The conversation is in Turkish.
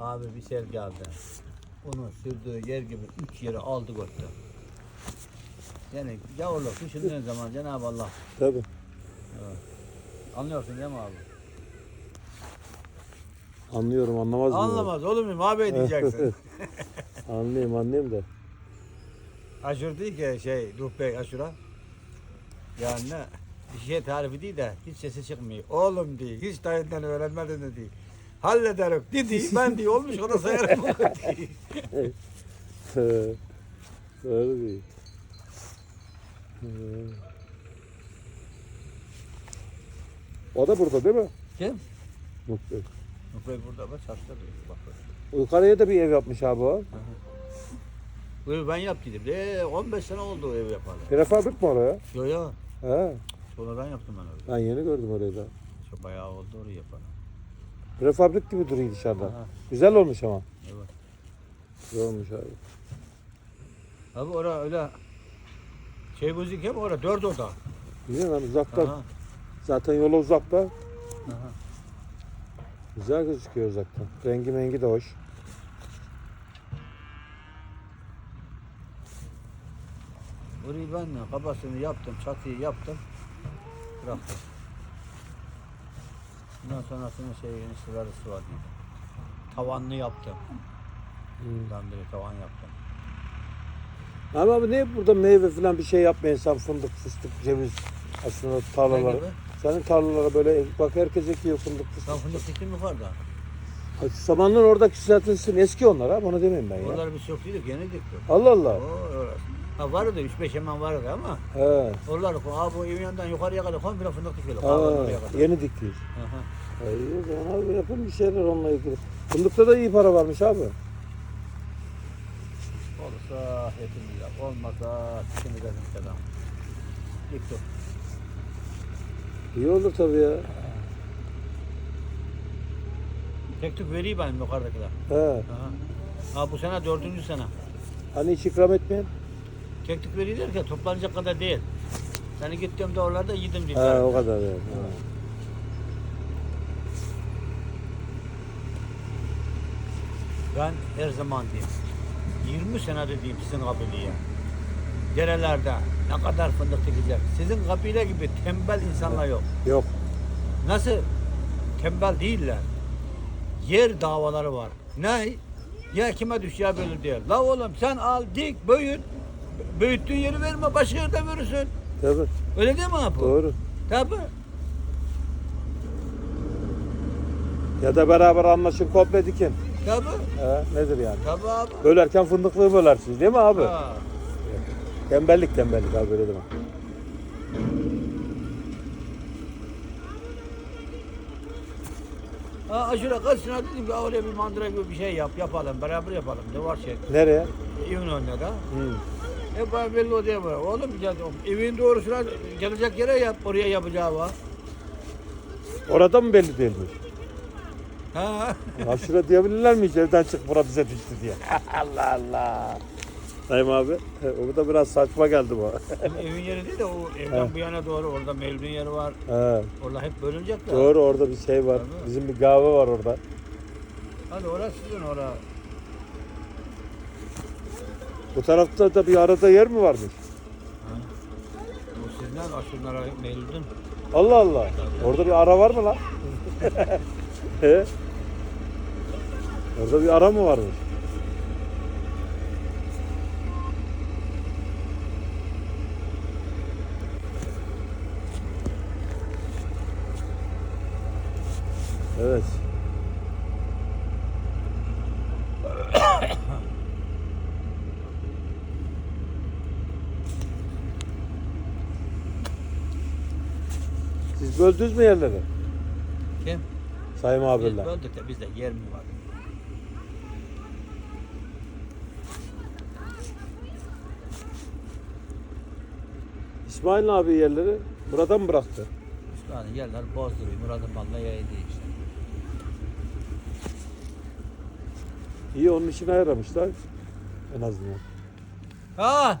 Abi bir sel geldi. Onun sürdüğü yer gibi üç yeri aldı götürdü. Yani yavrular düşündüğün zaman Cenab-ı Allah Tabii. anlıyorsun değil mi abi? Anlıyorum anlamaz mıyım? Anlamaz olur muyum abi diyeceksin. Anlayayım anlayayım da. Aşur değil ki şey Ruh Bey Aşur'a. Yani ne? Bir şey tarifi değil de hiç sesi çıkmıyor. Oğlum diye hiç dayından öğrenmedin de. Hallederim dedi ben diye olmuş ona sayarım. Doğru değil. O da burada değil mi? Kim? Mutlu. Bey burada bak çarşıda duruyor. Bak. Yukarıya da bir ev yapmış abi o. Bu evi ben yaptıydım. De 15 sene oldu o evi yapalı. Prefabrik mi oraya? Yo yo. He. Sonradan yaptım ben orayı. Ben yeni gördüm orayı da. Çok bayağı oldu orayı yapalı. Prefabrik gibi duruyor dışarıdan. Aha. Güzel olmuş ama. Evet. Güzel olmuş abi. Abi orada öyle şey gözüküyor mu orada dört oda. Biliyor musun uzaktan. Aha. Zaten yola uzakta. Aha. Güzel gözüküyor uzaktan. Rengi mengi de hoş. Burayı ben de kabasını yaptım, çatıyı yaptım. Bıraktım. Bundan sonrasının şey eniştelerisi var diye. Tavanlı yaptım. Hmm. Buradan beri tavan yaptım. Ama abi niye burada meyve falan bir şey yapmayın sen fındık, fıstık, ceviz aslında Ne tarlaları. gibi? Senin tarlalara böyle bak herkes ekiyor fındık, Sen fıstık. fındık diktin mi yukarıda? Ha, Samanlar oradaki zaten sizin eski onlar abi onu demeyeyim ben ya. Oraları biz çok değildik, yeni diktik. Allah Allah. Oo, orası. Ha vardı, 3-5 hemen vardı ama He. oraları ha bu evin yanından yukarıya kadar komple fındık dikiyorlar. Ha, Kahvenin oraya kadar. yeni dikiyor. Aha. Ay, o zaman abi yapın bir şeyler onunla ilgili. Fındıkta da iyi para varmış abi. Olursa hepimiz yap, olmasa şimdi dedim adam. Diktik. İyi olur tabii ya. Tek tük vereyim ben yukarıdakiler. He. Aha. Ha bu sene dördüncü sene. Hani hiç ikram etmeyin. Tek tük veriyor derken toplanacak kadar değil. Seni gittiğimde oralarda yedim He dediler. o kadar yani. Ben her zaman diyeyim. 20 senedir diyeyim sizin kabileye. Derelerde ne kadar fındık dikecek. Sizin kabile gibi tembel insanlar yok. Yok. Nasıl? Tembel değiller. Yer davaları var. Ne? Ya kime düşeceği belli değil. La oğlum sen al dik büyüt. Büyüttüğün yeri verme başka yerde verirsin. Tabii. Öyle değil mi abi? Doğru. Tabii. Ya da beraber anlaşın komple dikin. Tabii. He, nedir yani? Tabii abi. Bölerken fındıklığı bölersiniz değil mi abi? Ha. Tembellik tembellik abi öyle deme. Ha şuraya karşısına dedim ki oraya bir mandıra gibi bir şey yap, yapalım, beraber yapalım. Duvar çek. Nereye? Evin önüne de. E bana belli o diye var. Oğlum gel, evin doğrusuna gelecek yere yap, oraya yapacağı var. Orada mı belli değilmiş? Ha. Ya diyebilirler mi hiç evden çık bura bize düştü diye. Allah Allah. Dayım abi o da biraz saçma geldi bu. Evin yeri değil de o evden bu yana doğru orada mevlün yeri var. He, Orada hep bölünecek de. doğru orada bir şey var. Tabii. Bizim bir kahve var orada. Hadi orası sizin ora. Bu tarafta da bir arada yer mi varmış? Bu sizden aşınlara mevlüdün. Allah Allah. Orada bir ara var mı lan? He? Orada bir ara mı varmış? Evet. Siz böldünüz mü yerleri? Kim? Sayın Biz abiler. böldük de bizde yer mi var? İsmail abi yerleri buradan mı bıraktı? Yani yerler bozduruyor. Murat'ın malına yaydı işte. İyi onun işine yaramışlar en azından. Ha